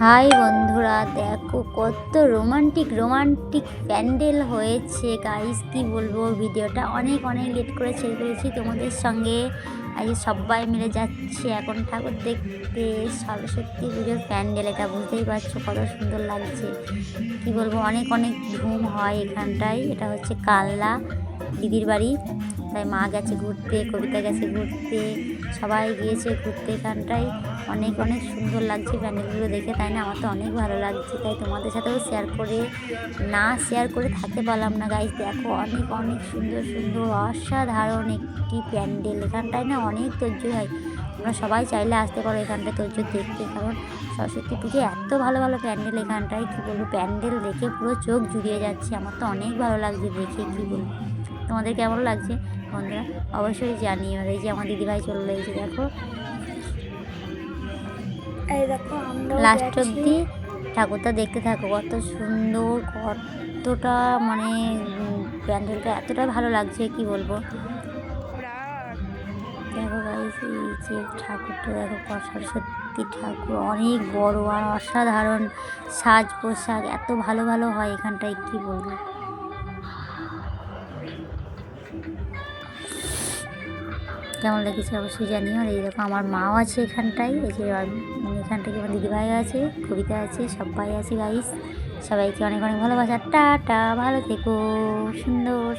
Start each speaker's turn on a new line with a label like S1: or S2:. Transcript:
S1: High বন্ধুরা, দেখো কত রোমান্টিক রোমান্টিক প্যান্ডেল হয়েছে। গাইস কি বলব, ভিডিওটা অনেক অনেক লেট করে ছেড়ে ফেলেছি তোমাদের সঙ্গে। আজ সবাই মিলে যাচ্ছে এখন ঠাকুর দেখতে। সরস্বতী পুজোর প্যান্ডেল, এটা বুঝতেই পারছ কত সুন্দর লাগছে। কি বলব, অনেক অনেক ধুম হয় এখানটায়। এটা হচ্ছে কাল্লা দিদির বাড়ি। তাই মা গেছে ঘুরতে, কবিতা গেছে ঘুরতে, সবাই গিয়েছে ঘুরতে এখানটায়। অনেক অনেক সুন্দর লাগছে প্যান্ডেলগুলো দেখে, তাই না? আমার তো অনেক ভালো লাগছে। তাই তোমাদের সাথেও শেয়ার করে, না শেয়ার করে থাকতে পারলাম না গাইজ দেখো, অনেক অনেক সুন্দর সুন্দর, অসাধারণ একটি প্যান্ডেল। এখানটায় না অনেক তৈরি হয়। তোমরা সবাই চাইলে আসতে পারো এখানটায় তৈরি দেখতে, কারণ সরস্বতী পুজো এত ভালো ভালো প্যান্ডেল এখানটায়। কী বলব? প্যান্ডেল দেখে পুরো চোখ জুড়িয়ে যাচ্ছে। আমার তো অনেক ভালো লাগছে দেখে, কী বলব? তোমাদের কেমন লাগছে বন্ধুরা? অবশ্যই জানিও। আর এই যে আমার দিদিভাই চলে এসেছে দেখো।
S2: এই দেখো আমরা
S1: লাস্ট অব্দি ঠাকুরটা দেখতে থাকো কত সুন্দর কতটা মানে প্যান্ডেলটা এতটা ভালো লাগছে কি বলব? দেখো গাইস এই যে ঠাকুরটা দেখো সরস্বতী ঠাকুর অনেক বড় আর অসাধারণ সাজ পোশাক এত ভালো ভালো হয় এখানটায় কি বলব? কেমন লেগেছে অবশ্যই জানিও। এই দেখো আমার মাও আছে এখানটায়। এই যে আর- এখান থেকে আমার দিদিভাই আছে, কবিতা আছে সব ভাই আছে গাইস সবাইকে অনেক অনেক ভালোবাসা। টাটা, ভালো থেকো। সুন্দর।